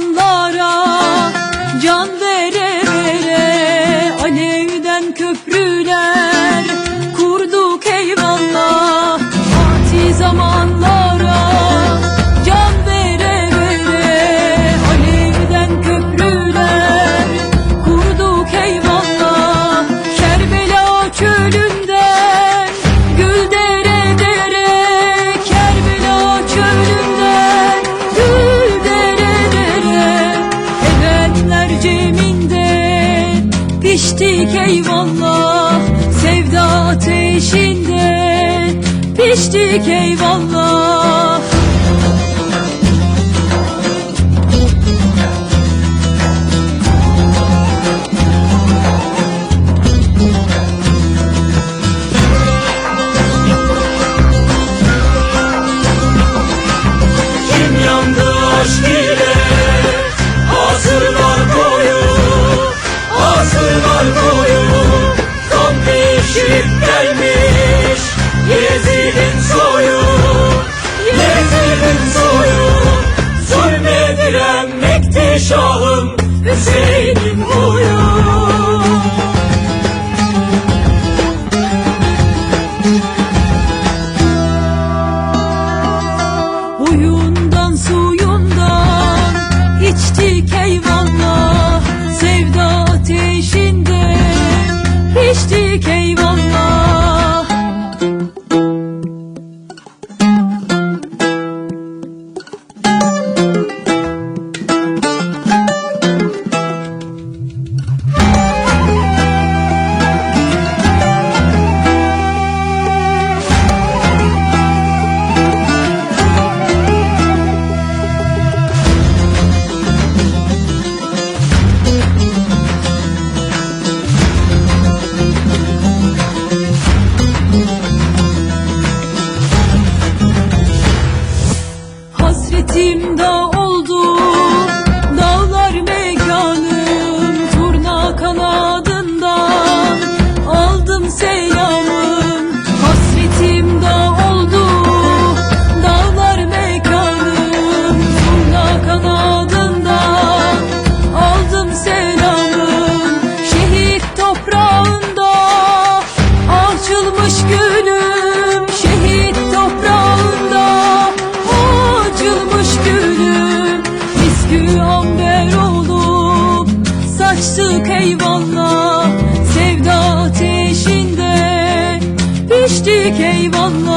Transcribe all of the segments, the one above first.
insanlara ateşinde piştik eyvallah şahım Hüseyin'im uyan Almış gülüm şehit toprağında. Acılmış gülüm Miskü amber olup Saçtık eyvallah Sevda ateşinde. Piştik eyvallah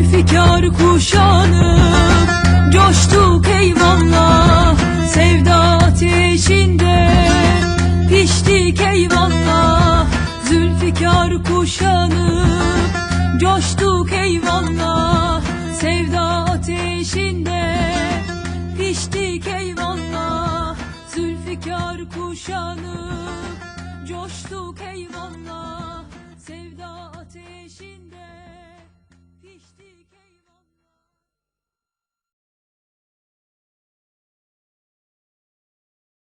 Zülfikar kuşanıp coştuk eyvallah Sevda ateşinde piştik eyvallah Zülfikar kuşanıp coştuk eyvallah Sevda ateşinde piştik eyvallah Zülfikar kuşanıp coştuk eyvallah Sevda